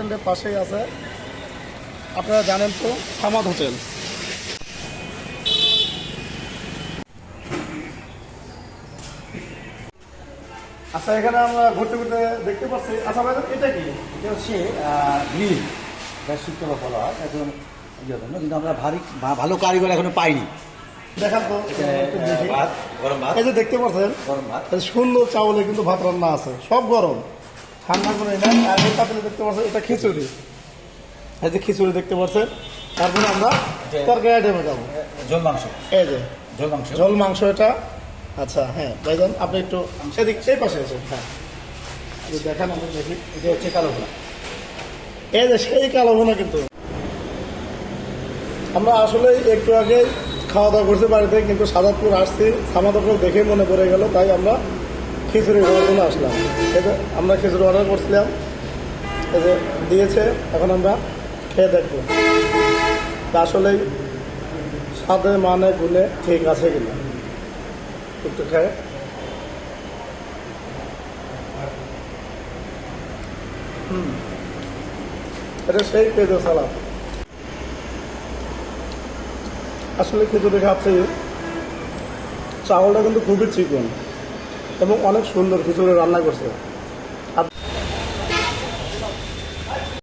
স্ট্যান্ডের পাশেই আছে। আপনারা জানেন তো সামাদ হোটেল। আচ্ছা এখানে আমরা ঘুরতে ঘুরতে দেখতে পাচ্ছি। আচ্ছা ভাই এটা কি? এটা হচ্ছে গ্রিল যা শীতল বলা হয়। একদম ইয়ে জন্য কিন্তু আমরা ভারী ভালো কারিগর এখনও পাইনি। দেখান তো গরম ভাত। এই যে দেখতে পাচ্ছেন গরম ভাত। সুন্দর চাউলে কিন্তু ভাত রান্না আছে। সব গরম। ঠান্ডা করে নেন আর এই পাতিলে দেখতে পাচ্ছেন এটা খিচুড়ি। এই যে খিচুড়ি দেখতে পাচ্ছেন তারপরে আমরা তরকারি আইটেমে যাব। ঝোল মাংস। এই যে ঝোল মাংস। ঝোল মাংস এটা। আচ্ছা হ্যাঁ ভাইজান আপনি একটু সেদিক সেই পাশে আছে হ্যাঁ। দেখান আমি দেখি এটা হচ্ছে কালো এই যে সেই কালো ভুনা কিন্তু। আমরা আসলে একটু আগে খাওয়া দাওয়া করছি বাড়িতে কিন্তু সাদাতপুর আসছি। সামাদপুর দেখে মনে পড়ে গেল তাই আমরা খিচুড়ি খাওয়ার জন্য আসলাম। যে আমরা খিচুড়ি অর্ডার করছিলাম যে দিয়েছে, এখন আমরা খেয়ে দেখব। আসলেই স্বাদে মানে গুণে ঠিক আছে কিনা? একটু খেয়ে। হুম। এটা সেই পেঁপে সালাদ। আসলে খিচুড়ি খাচ্ছি, চাউলটা কিন্তু খুবই চিকন। এবং অনেক সুন্দর খিচুড়ি রান্না করছে।